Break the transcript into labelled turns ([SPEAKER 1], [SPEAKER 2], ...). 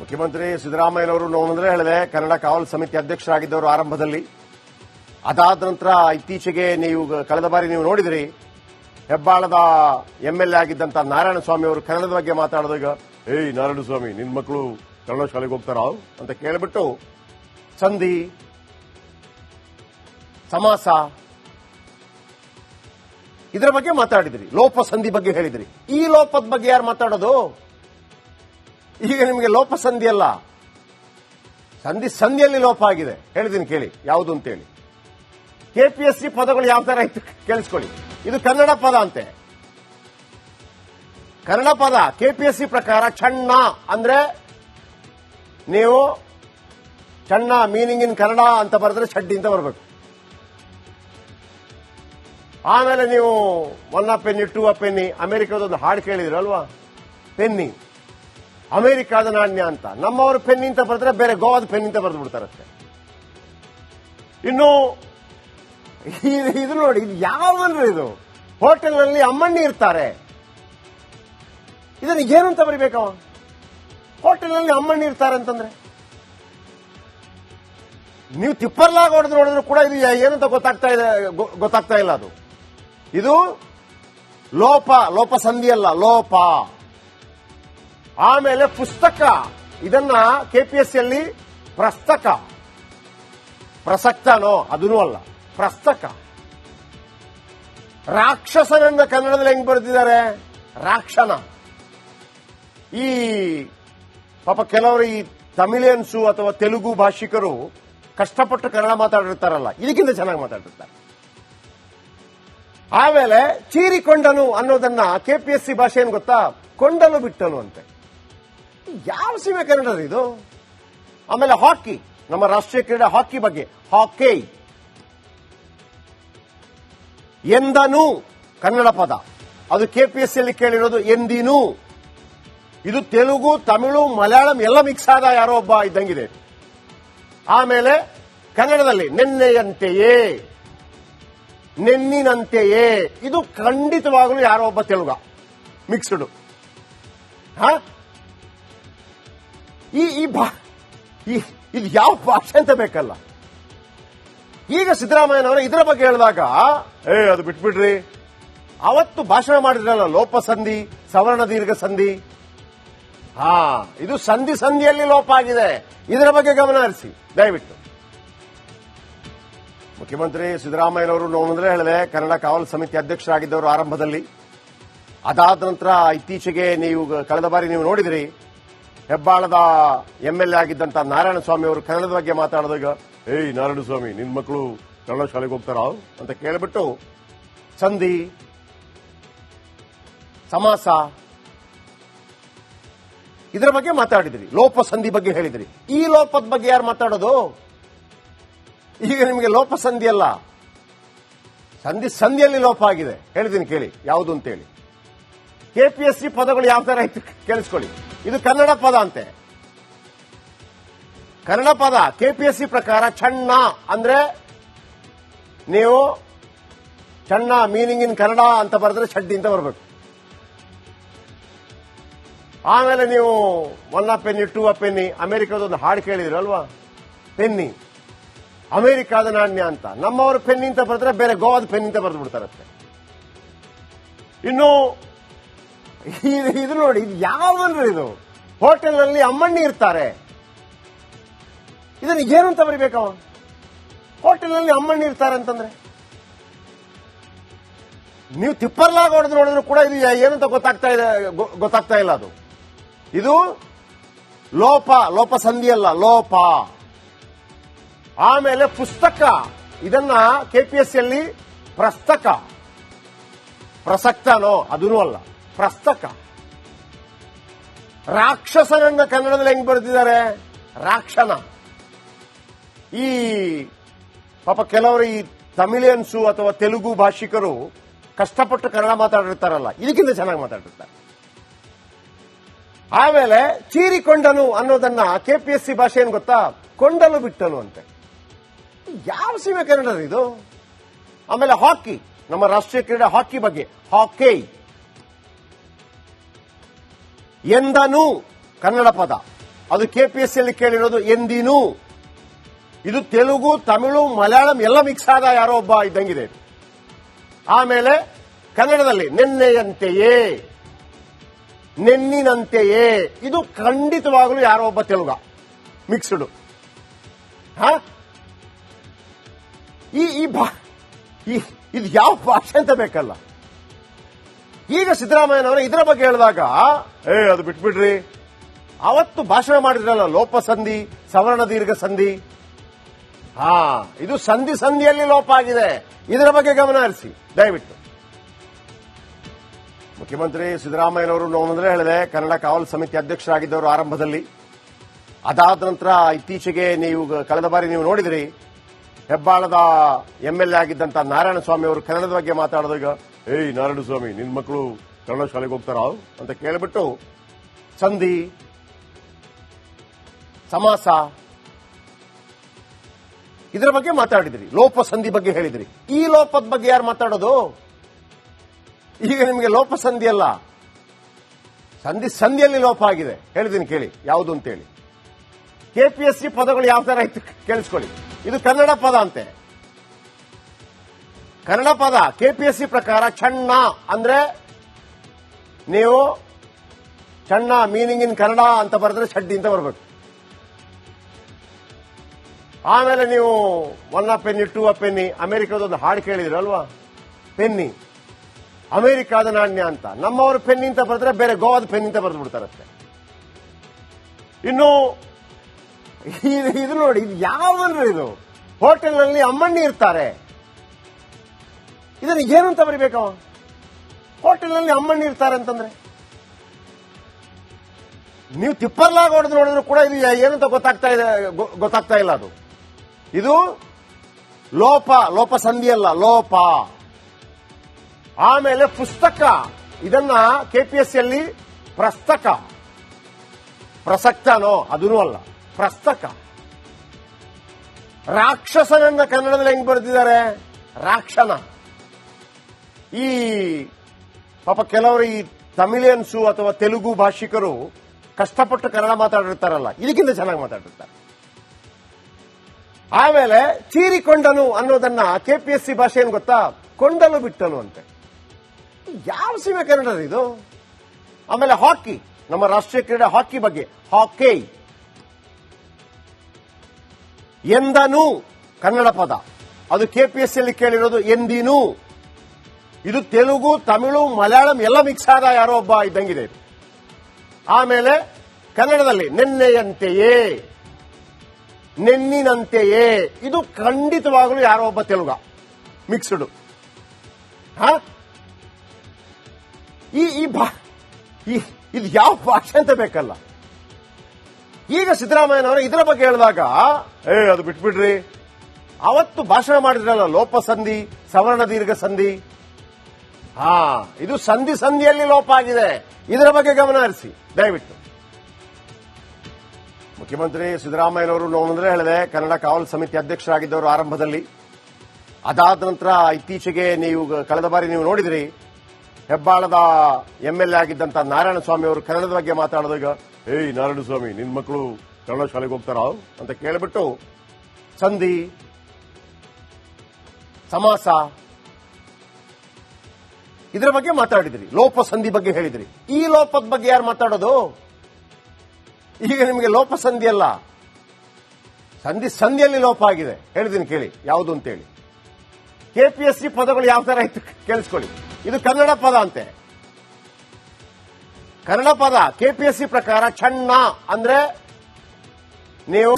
[SPEAKER 1] ಮುಖ್ಯಮಂತ್ರಿ ಸಿದ್ದರಾಮಯ್ಯನವರು ನೋವಂದ್ರೆ ಹೇಳಿದೆ, ಕನ್ನಡ ಕಾವಲು ಸಮಿತಿ ಅಧ್ಯಕ್ಷರಾಗಿದ್ದವರು ಆರಂಭದಲ್ಲಿ. ಅದಾದ ನಂತರ ಇತ್ತೀಚೆಗೆ ನೀವು ಕಳೆದ ಬಾರಿ ನೀವು ನೋಡಿದ್ರಿ, ಹೆಬ್ಬಾಳದ ಎಂಎಲ್ಎ ಆಗಿದ್ದಂತ ನಾರಾಯಣ ಸ್ವಾಮಿ ಅವರು ಕನ್ನಡದ ಬಗ್ಗೆ ಮಾತಾಡಿದಾಗ ಏಯ್ ನಾರಾಯಣ ಸ್ವಾಮಿ ನಿಮ್ಮ ಮಕ್ಕಳು ಕನ್ನಡ ಶಾಲೆಗೆ ಹೋಗ್ತಾರ? ಅಂತ ಕೇಳಿಬಿಟ್ಟು, ಸಂಧಿ, ಸಮಾಸ, ಇದರ ಬಗ್ಗೆ ಮಾತಾಡಿದ್ರಿ ಲೋಪ ಸಂಧಿ ಬಗ್ಗೆ ಹೇಳಿದ್ರಿ. ಈ ಲೋಪದ ಬಗ್ಗೆ ಯಾರು ಮಾತಾಡೋದು? ಈಗ ನಿಮಗೆ ಲೋಪ ಸಂಧಿ ಅಲ್ಲ. ಸಂಧಿ ಸಂಧಿಯಲ್ಲಿ ಲೋಪ ಆಗಿದೆ. ಹೇಳಿದ್ದೀನಿ ಕೇಳಿ, ಯಾವುದು ಅಂತೇಳಿ. ಕೆಪಿಎಸ್ಸಿ ಪದಗಳು ಯಾವ ತರ ಇತ್ತು ಕೇಳಿಸ್ಕೊಳ್ಳಿ. ಇದು ಕನ್ನಡ ಪದ ಅಂತೆ. ಕನ್ನಡ ಪದ ಕೆಪಿಎಸ್ಸಿ ಪ್ರಕಾರ ಚಣ್ಣ ಅಂದ್ರೆ ನೀವು ಚಣ್ಣ ಮೀನಿಂಗ್ ಇನ್ ಕನ್ನಡ ಅಂತ ಬರೆದ್ರೆ ಚಡ್ಡಿ ಅಂತ ಬರಬೇಕು. ಆಮೇಲೆ ನೀವು one a penny two a penny ಅಮೆರಿಕದೊಂದು ಹಾಡು ಕೇಳಿದ್ರಲ್ವಾ? ಪೆನ್ನಿ ಅಮೆರಿಕಾದ ನಾಣ್ಯ ಅಂತ. ನಮ್ಮವರು ಪೆನ್ ಅಂತ ಬರೆದ್ರೆ ಬೇರೆ ಗೋವಾದ ಪೆನ್ ಅಂತ ಬರೆದು ಬಿಡ್ತಾರಷ್ಟೇ ಇನ್ನು ಇದು ನೋಡಿ, ಇದು ಯಾವಂದ್ರೆ ಇದು? ಹೋಟೆಲ್ನಲ್ಲಿ ಅಮ್ಮಣ್ಣಿ ಇರ್ತಾರೆ. ಇದನ್ನ ಏನು ಅಂತ ಬರಿಬೇಕವ ಹೋಟೆಲ್ನಲ್ಲಿ ಅಮ್ಮಣ್ಣಿ ಇರ್ತಾರೆ ಅಂತಂದ್ರೆ? ನೀವು ತಿಪ್ಪರ್ಲಾಗ ಹೊಡೆದು ನೋಡಿದ್ರು ಕೂಡ ಇದು ಏನಂತ ಗೊತ್ತಾಗ್ತಾ ಇದೆ ಗೊತ್ತಾಗ್ತಾ ಇಲ್ಲ ಅದು. ಇದು ಲೋಪ ಲೋಪ ಸಂಧಿ ಅಲ್ಲ ಲೋಪ. ಆಮೇಲೆ ಪುಸ್ತಕ. ಇದನ್ನ ಕೆಪಿಎಸ್ಸಿಯಲ್ಲಿ ಪ್ರಸ್ತಕ ಪ್ರಸಕ್ತನೋ ಅದೂ ಅಲ್ಲ. ಪ್ರಸ್ತಕ ರಾಕ್ಷಸನನ್ನ ಕನ್ನಡದಲ್ಲಿ ಹೆಂಗ್ ಬರೆದಿದ್ದಾರೆ? ರಾಕ್ಷನ. ಈ, ಪಾಪ ಕೆಲವರು ಈ ತಮಿಳಿಯನ್ಸು ಅಥವಾ ತೆಲುಗು ಭಾಷಿಕರು ಕಷ್ಟಪಟ್ಟು ಕನ್ನಡ ಮಾತಾಡಿರ್ತಾರಲ್ಲ, ಇದಕ್ಕಿಂತ ಚೆನ್ನಾಗಿ ಮಾತಾಡಿರ್ತಾರೆ. ಆಮೇಲೆ ಚೀರಿಕೊಂಡನು ಅನ್ನೋದನ್ನ ಕೆಪಿಎಸ್ಸಿ ಭಾಷೆ ಏನ್ ಗೊತ್ತಾ? ಕೊಂಡನು ಬಿಟ್ಟನು ಅಂತೆ. ಯಾವ ಸೀಮೆ ಕನ್ನಡ ಇದು? ಆಮೇಲೆ ಹಾಕಿ, ನಮ್ಮ ರಾಷ್ಟ್ರೀಯ ಕ್ರೀಡೆ ಹಾಕಿ ಬಗ್ಗೆ. ಹಾಕಿ. ಎಂದನು ಕನ್ನಡ ಪದ. ಅದು ಕೆಪಿಎಸ್ಸಿಯಲ್ಲಿ ಕೇಳಿರೋದು ಎಂದಿನು. ಇದು ತೆಲುಗು, ತಮಿಳು, ಮಲಯಾಳಂ ಎಲ್ಲ ಮಿಕ್ಸ್ ಆದ ಯಾರೋ ಒಬ್ಬ ಇದ್ದಂಗಿದೆ. ಆಮೇಲೆ ಕನ್ನಡದಲ್ಲಿ ನಿನ್ನೆಯಂತೆಯೇ, ನೆನ್ನಿನಂತೆಯೇ. ಇದು ಖಂಡಿತವಾಗಲೂ ಯಾರೋ ಒಬ್ಬ ತೆಲುಗ ಮಿಕ್ಸ್ಡ್ ಹ? ಈ ಈ ಭಾ ಇದು ಯಾವ ಭಾಷೆ ಅಂತ ಬೇಕಲ್ಲ. ಈಗ ಸಿದ್ದರಾಮಯ್ಯನವರು ಇದರ ಬಗ್ಗೆ ಹೇಳಿದಾಗ, ಏ, ಅದು ಬಿಟ್ಬಿಡ್ರಿ. ಅವತ್ತು ಭಾಷಣ ಮಾಡಿದ್ರಲ್ಲ, ಲೋಪ ಸಂಧಿ, ಸವರ್ಣ ದೀರ್ಘ ಸಂಧಿ. ಹಾ, ಇದು ಸಂಧಿ ಸಂಧಿಯಲ್ಲಿ ಲೋಪ ಆಗಿದೆ. ಇದರ ಬಗ್ಗೆ ಗಮನ ಹರಿಸಿ, ದಯವಿಟ್ಟು. ಮುಖ್ಯಮಂತ್ರಿ ಸಿದ್ದರಾಮಯ್ಯನವರು ನೋಡಿದ್ರೆ ಹೇಳಿದೆ, ಕನ್ನಡ ಕಾವಲು ಸಮಿತಿ ಅಧ್ಯಕ್ಷರಾಗಿದ್ದವರು ಆರಂಭದಲ್ಲಿ. ಅದಾದ ನಂತರ ಇತ್ತೀಚೆಗೆ ನೀವು, ಕಳೆದ ಬಾರಿ ನೀವು ನೋಡಿದ್ರಿ ಹೆಬ್ಬಾಳದ ಎಂ ಎಲ್ ಎ ಆಗಿದ್ದಂತ ನಾರಾಯಣ ಸ್ವಾಮಿ ಅವರು ಕನ್ನಡದ ಬಗ್ಗೆ ಮಾತಾಡಿದಾಗ, ಏಯ್ ನಾರಾಯಣ ಸ್ವಾಮಿ ನಿನ್ ಮಕ್ಕಳು ಕನ್ನಡ ಶಾಲೆಗೆ ಹೋಗ್ತಾರ? ಅಂತ ಕೇಳಿಬಿಟ್ಟು, ಸಂಧಿ, ಸಮಾಸ, ಇದರ ಬಗ್ಗೆ ಮಾತಾಡಿದ್ರಿ. ಲೋಪ ಸಂಧಿ ಬಗ್ಗೆ ಹೇಳಿದ್ರಿ. ಈ ಲೋಪದ ಬಗ್ಗೆ ಯಾರು ಮಾತಾಡೋದು? ಈಗ ನಿಮಗೆ ಲೋಪ ಸಂಧಿ ಅಲ್ಲ. ಸಂಧಿ, ಸಂಧಿಯಲ್ಲಿ ಲೋಪ ಆಗಿದೆ. ಹೇಳಿದ್ದೀನಿ ಕೇಳಿ. ಯಾವುದು ಅಂತೇಳಿ. ಕೆಪಿಎಸ್ಸಿ ಪದಗಳು ಯಾವ ತರ ಇತ್ತು ಕೇಳಿಸ್ಕೊಳ್ಳಿ. ಇದು ಕನ್ನಡ ಪದ ಅಂತೆ. ಕನ್ನಡ ಪದ ಕೆಪಿಎಸ್ಸಿ ಪ್ರಕಾರ ಚಣ್ಣ ಅಂದ್ರೆ ನೀವು ಚಣ್ಣ ಮೀನಿಂಗ್ ಇನ್ ಕನ್ನಡ ಅಂತ ಬರೆದ್ರೆ ಚಡ್ಡಿ ಅಂತ ಬರಬೇಕು. ಆಮೇಲೆ ನೀವು one a penny two a penny ಅಮೆರಿಕದೊಂದು ಹಾಡು ಕೇಳಿದ್ರಲ್ವಾ ಪೆನ್ನಿ ಅಮೆರಿಕಾದ ನಾಣ್ಯ ಅಂತ. ನಮ್ಮವರು ಪೆನ್ನಿ ಅಂತ ಬರೆದ್ರೆ ಬೇರೆ ಗೋವಾದ ಪೆನ್ನಿ ಅಂತ ಬರೆದು ಬಿಡ್ತಾರತ್ತೆ ಇನ್ನು ಇದು ನೋಡಿ, ಇದು ಯಾವ್ದಂದ್ರೆ ಇದು? ಹೋಟೆಲ್ನಲ್ಲಿ ಅಮ್ಮಣ್ಣಿ ಇರ್ತಾರೆ. ಇದನ್ನ ಏನು ಅಂತ ಬರಿಬೇಕವ ಹೋಟೆಲ್ನಲ್ಲಿ ಅಮ್ಮಣ್ಣಿ ಇರ್ತಾರೆ ಅಂತಂದ್ರೆ? ನೀವು ತಿಪ್ಪರ್ಲಾಗ ಹೊಡೆದು ನೋಡಿದ್ರು ಕೂಡ ಇದು ಏನಂತ ಗೊತ್ತಾಗ್ತಾ ಇದೆ ಗೊತ್ತಾಗ್ತಾ ಇಲ್ಲ ಅದು. ಇದು ಲೋಪ ಲೋಪ ಸಂಧಿ ಅಲ್ಲ ಲೋಪ. ಆಮೇಲೆ ಪುಸ್ತಕ. ಇದನ್ನ ಕೆಪಿಎಸ್ಸಿಯಲ್ಲಿ ಪ್ರಸ್ತಕ ಪ್ರಸಕ್ತನೋ ಅದೂ ಅಲ್ಲ. ಪ್ರಸ್ತಕ. ರಾಕ್ಷಸನನ್ನ ಕನ್ನಡದಲ್ಲಿ ಹೆಂಗ್ ಬರೆದಿದ್ದಾರೆ? ರಾಕ್ಷನ. ಈ ಪಾಪ ಕೆಲವರು ಈ ತಮಿಳಿಯನ್ಸು ಅಥವಾ ತೆಲುಗು ಭಾಷಿಕರು ಕಷ್ಟಪಟ್ಟು ಕನ್ನಡ ಮಾತಾಡಿರ್ತಾರಲ್ಲ, ಇದಕ್ಕಿಂತ ಚೆನ್ನಾಗಿ ಮಾತಾಡಿರ್ತಾರೆ. ಆಮೇಲೆ ಚೀರಿಕೊಂಡನು ಅನ್ನೋದನ್ನ ಸಿ ಭಾಷೆ ಏನ್ ಗೊತ್ತಾ? ಕೊಂಡಲು ಬಿಟ್ಟನು ಅಂತೆ. ಯಾವ ಸೀಮೆ ಕನ್ನಡ ಇದು? ಆಮೇಲೆ ಹಾಕಿ, ನಮ್ಮ ರಾಷ್ಟ್ರೀಯ ಕ್ರೀಡೆ ಹಾಕಿ ಬಗ್ಗೆ, ಹಾಕಿ. ಎಂದನು, ಕನ್ನಡ ಪದ. ಅದು ಕೆಪಿಎಸ್ಸಿಯಲ್ಲಿ ಕೇಳಿರೋದು ಎಂದಿನು. ಇದು ತೆಲುಗು, ತಮಿಳು, ಮಲಯಾಳಂ ಎಲ್ಲ ಮಿಕ್ಸ್ ಆದ ಯಾರೋ ಒಬ್ಬ ಇದ್ದಂಗಿದೆ. ಆಮೇಲೆ ಕನ್ನಡದಲ್ಲಿ ನಿನ್ನೆಯಂತೆಯೇ, ನೆನ್ನಿನಂತೆಯೇ. ಇದು ಖಂಡಿತವಾಗಲೂ ಯಾರೋ ಒಬ್ಬ ತೆಲುಗ ಮಿಕ್ಸ್ಡ್ ಈ- ಇದು ಯಾವ ಭಾಷೆ ಅಂತ ಬೇಕಲ್ಲ. ಈಗ ಸಿದ್ದರಾಮಯ್ಯನವರು ಇದರ ಬಗ್ಗೆ ಹೇಳಿದಾಗ ಏ ಅದು ಬಿಟ್ಬಿಡ್ರಿ. ಅವತ್ತು ಭಾಷಣ ಮಾಡಿದ್ರಲ್ಲ ಲೋಪ ಸಂಧಿ ಸವರ್ಣ ದೀರ್ಘ ಸಂಧಿ. ಹಾ ಇದು ಸಂಧಿ ಸಂಧಿಯಲ್ಲಿ ಲೋಪ ಆಗಿದೆ. ಇದರ ಬಗ್ಗೆ ಗಮನ ಹರಿಸಿ. ದಯವಿಟ್ಟು. ಮುಖ್ಯಮಂತ್ರಿ ಸಿದ್ದರಾಮಯ್ಯನವರು ನೋವಂದ್ರೆ ಹೇಳಿದೆ ಕನ್ನಡ ಕಾವಲು ಸಮಿತಿ ಅಧ್ಯಕ್ಷರಾಗಿದ್ದವರು ಆರಂಭದಲ್ಲಿ. ಅದಾದ ನಂತರ ಇತ್ತೀಚೆಗೆ ನೀವು ಕಳೆದ ಬಾರಿ ನೀವು ನೋಡಿದ್ರಿ ಹೆಬ್ಬಾಳದ ಎಂ ಎಲ್ ಎ ಆಗಿದ್ದಂತ ನಾರಾಯಣ ಸ್ವಾಮಿ ಅವರು ಕನ್ನಡದ ಬಗ್ಗೆ ಮಾತಾಡಿದಾಗ ಏಯ್ ನಾರಾಯಣ ಸ್ವಾಮಿ ನಿನ್ ಮಕ್ಕಳು ಕನ್ನಡ ಶಾಲೆಗೆ ಹೋಗ್ತಾರ? ಅಂತ ಕೇಳಿಬಿಟ್ಟು, ಸಂಧಿ, ಸಮಾಸ, ಇದರ ಬಗ್ಗೆ ಮಾತಾಡಿದ್ರಿ ಲೋಪ ಸಂಧಿ ಬಗ್ಗೆ ಹೇಳಿದ್ರಿ. ಈ ಲೋಪದ ಬಗ್ಗೆ ಯಾರು ಮಾತಾಡೋದು? ಈಗ ನಿಮಗೆ ಲೋಪ ಸಂಧಿ ಅಲ್ಲ. ಸಂಧಿ, ಸಂಧಿಯಲ್ಲಿ ಲೋಪ ಆಗಿದೆ. ಹೇಳಿದ್ದೀನಿ ಕೇಳಿ, ಯಾವುದು ಅಂತೇಳಿ. ಕೆಪಿಎಸ್ಸಿ ಪದಗಳು ಯಾವ ತರ ಇತ್ತು ಕೇಳಿಸ್ಕೊಳ್ಳಿ. ಇದು ಕನ್ನಡ ಪದ ಅಂತೆ. ಕನ್ನಡ ಪದ, ಕೆಪಿಎಸ್ಸಿ ಪ್ರಕಾರ ಚಣ್ಣ ಅಂದ್ರೆ ನೀವು ಚಣ್ಣ ಮೀನಿಂಗ್ ಇನ್ ಕನ್ನಡ ಅಂತ ಬರೆದ್ರೆ ಚಡ್ಡಿ ಅಂತ ಬರಬೇಕು. ಆಮೇಲೆ ನೀವು one a penny two a penny ಅಮೆರಿಕದೊಂದು ಹಾಡು ಕೇಳಿದ್ರಲ್ವಾ ಪೆನ್ನಿ ಅಮೆರಿಕಾದ ನಾಣ್ಯ ಅಂತ. ನಮ್ಮವರು ಪೆನ್ನಿ ಅಂತ ಬರೆದ್ರೆ ಬೇರೆ ಗೋವಾದ ಪೆನ್ನಿ ಅಂತ ಬರೆದು ಬಿಡ್ತಾರಷ್ಟೇ ಇನ್ನು ಇದು ನೋಡಿ, ಇದು ಯಾವಂದ್ರೆ ಇದು? ಹೋಟೆಲ್ನಲ್ಲಿ ಅಮ್ಮಣ್ಣಿ ಇರ್ತಾರೆ. ಇದನ್ನ ಏನಂತ ಬರಿಬೇಕವ ಹೋಟೆಲ್ನಲ್ಲಿ ಅಮ್ಮಣ್ಣಿ ಇರ್ತಾರೆ ಅಂತಂದ್ರೆ? ನೀವು ತಿಪ್ಪರ್ಲಾಗ ಹೊಡೆದು ನೋಡಿದ್ರು ಕೂಡ ಇದು ಏನಂತ ಗೊತ್ತಾಗ್ತಾ ಇದೆ ಗೊತ್ತಾಗ್ತಾ ಇಲ್ಲ ಅದು. ಇದು ಲೋಪ ಲೋಪ ಸಂಧಿ ಅಲ್ಲ ಲೋಪ. ಆಮೇಲೆ ಪುಸ್ತಕ. ಇದನ್ನ ಕೆಪಿಎಸ್ಸಿಯಲ್ಲಿ ಪ್ರಸ್ತಕ ಪ್ರಸಕ್ತನೋ ಅದೂ ಅಲ್ಲ. ಪ್ರಸ್ತಕ ರಾಕ್ಷಸನನ್ನ ಕನ್ನಡದಲ್ಲಿ ಹೆಂಗ್ ಬರೆದಿದ್ದಾರೆ? ರಾಕ್ಷನ. ಈ ಪಾಪ ಕೆಲವರು ಈ ತಮಿಳಿಯನ್ಸು ಅಥವಾ ತೆಲುಗು ಭಾಷಿಕರು ಕಷ್ಟಪಟ್ಟು ಕನ್ನಡ ಮಾತಾಡಿರ್ತಾರಲ್ಲ, ಇದಕ್ಕಿಂತ ಚೆನ್ನಾಗಿ ಮಾತಾಡಿರ್ತಾರೆ. ಆಮೇಲೆ ಚೀರಿಕೊಂಡನು ಅನ್ನೋದನ್ನ ಕೆಪಿಎಸ್ಸಿ ಭಾಷೆ ಏನು ಗೊತ್ತಾ? ಕೊಂಡಲು ಬಿಟ್ಟನು ಅಂತೆ. ಯಾವ ಸೀಮೆ ಕನ್ನಡ ಇದು? ಆಮೇಲೆ ಹಾಕಿ, ನಮ್ಮ ರಾಷ್ಟ್ರೀಯ ಕ್ರೀಡೆ ಹಾಕಿ ಬಗ್ಗೆ, ಹಾಕಿ. ಎಂದನು, ಕನ್ನಡ ಪದ. ಅದು ಕೆಪಿಎಸ್ಸಿಯಲ್ಲಿ ಕೇಳಿರೋದು ಎಂದಿನೂ. ಇದು ತೆಲುಗು, ತಮಿಳು, ಮಲಯಾಳಂ ಎಲ್ಲ ಮಿಕ್ಸ್ ಆದ ಯಾರೋ ಒಬ್ಬ ಇದ್ದಂಗಿದೆ. ಆಮೇಲೆ ಕನ್ನಡದಲ್ಲಿ ನಿನ್ನೆಯಂತೆಯೇ, ನೆನ್ನಿನಂತೆಯೇ. ಇದು ಖಂಡಿತವಾಗಲೂ ಯಾರೋ ಒಬ್ಬ ತೆಲುಗ, ಮಿಕ್ಸ್ಡ್. ಈ- ಇದು ಯಾವ ಭಾಷೆ ಅಂತ ಬೇಕಲ್ಲ. ಈಗ ಸಿದ್ದರಾಮಯ್ಯನವರು ಇದರ ಬಗ್ಗೆ ಹೇಳಿದಾಗ, ಏ, ಅದು ಬಿಟ್ಬಿಡ್ರಿ. ಅವತ್ತು ಭಾಷಣ ಮಾಡಿದ್ರಲ್ಲ, ಲೋಪ ಸಂಧಿ, ಸವರ್ಣ ದೀರ್ಘ ಸಂಧಿ. ಹಾ, ಇದು ಸಂಧಿ ಸಂಧಿಯಲ್ಲಿ ಲೋಪ ಆಗಿದೆ. ಇದರ ಬಗ್ಗೆ ಗಮನ ಹರಿಸಿ. ದಯವಿಟ್ಟು. ಮುಖ್ಯಮಂತ್ರಿ ಸಿದ್ದರಾಮಯ್ಯನವರು ನೋಡಿದ್ರೆ ಹೇಳಿದೆ, ಕನ್ನಡ ಕಾವಲು ಸಮಿತಿ ಅಧ್ಯಕ್ಷರಾಗಿದ್ದವರು ಆರಂಭದಲ್ಲಿ. ಅದಾದ ನಂತರ ಇತ್ತೀಚೆಗೆ ನೀವು ಕಳೆದ ಬಾರಿ ನೀವು ನೋಡಿದ್ರಿ ಹೆಬ್ಬಾಳದ ಎಂ ಎಲ್ ಎ ಆಗಿದ್ದಂತ ನಾರಾಯಣ ಸ್ವಾಮಿ ಅವರು ಕನ್ನಡದ ಬಗ್ಗೆ ಮಾತಾಡಿದಾಗ ಏಯ್ ನಾರಾಯಣ ಸ್ವಾಮಿ ನಿನ್ ಮಕ್ಕಳು ಕನ್ನಡ ಶಾಲೆಗೆ ಹೋಗ್ತಾರ? ಅಂತ ಕೇಳಿಬಿಟ್ಟು ಸಂಧಿ, ಸಮಾಸ, ಇದರ ಬಗ್ಗೆ ಮಾತಾಡಿದ್ರಿ. ಲೋಪ ಸಂಧಿ ಬಗ್ಗೆ ಹೇಳಿದ್ರಿ. ಈ ಲೋಪದ ಬಗ್ಗೆ ಯಾರು ಮಾತಾಡೋದು? ಈಗ ನಿಮಗೆ ಲೋಪ ಸಂಧಿ ಅಲ್ಲ. ಸಂಧಿ, ಸಂಧಿಯಲ್ಲಿ ಲೋಪ ಆಗಿದೆ. ಹೇಳಿದ್ದೀನಿ ಕೇಳಿ, ಯಾವುದು ಅಂತೇಳಿ. ಕೆಪಿಎಸ್ಸಿ ಪದಗಳು ಯಾವ ತರ ಇತ್ತು ಕೇಳಿಸ್ಕೊಳ್ಳಿ. ಇದು ಕನ್ನಡ ಪದ ಅಂತೆ. ಕನ್ನಡ ಪದ ಕೆಪಿಎಸ್ಸಿ ಪ್ರಕಾರ ಚಣ್ಣ ಅಂದ್ರೆ ನೀವು